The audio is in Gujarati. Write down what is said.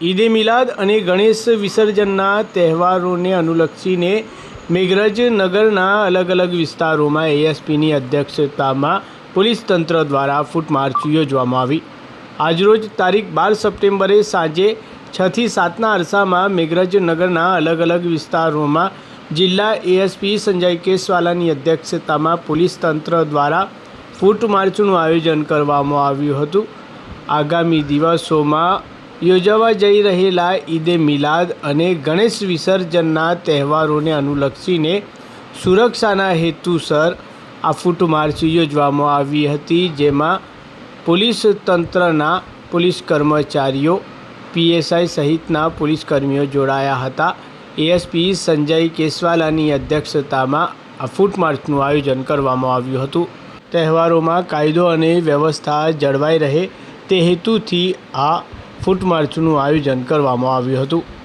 ઈદે મિલાદ અને ગણેશ વિસર્જનના તહેવારોને અનુલક્ષીને મેઘરજ નગરના અલગ અલગ વિસ્તારોમાં એએસપીની અધ્યક્ષતામાં પોલીસ તંત્ર દ્વારા ફૂટ માર્ચ યોજવામાં આવી. આજરોજ તારીખ બાર સપ્ટેમ્બરે સાંજે છથી સાતના અરસામાં મેઘરજ નગરના અલગ અલગ વિસ્તારોમાં જિલ્લા એએસપી સંજય કેસવાલાની અધ્યક્ષતામાં પોલીસ તંત્ર દ્વારા ફૂટ માર્ચનું આયોજન કરવામાં આવ્યું હતું. આગામી દિવસોમાં યોજાવા જઈ રહેલા ઈદે મિલાદ અને ગણેશ વિસર્જનના તહેવારોને અનુલક્ષીને સુરક્ષાના હેતુસર આ ફૂટ માર્ચ યોજવામાં આવી હતી, જેમાં પોલીસ તંત્રના પોલીસ કર્મચારીઓ, પીએસઆઈ સહિતના પોલીસ કર્મીઓ જોડાયા હતા. એએસપી સંજય કેસવાલાની અધ્યક્ષતામાં આ ફૂટ માર્ચનું આયોજન કરવામાં આવ્યું હતું. તહેવારોમાં કાયદો અને વ્યવસ્થા જળવાઈ રહે તે હેતુથી આ ફૂટ માર્ચનું આયોજન કરવામાં આવ્યું હતું.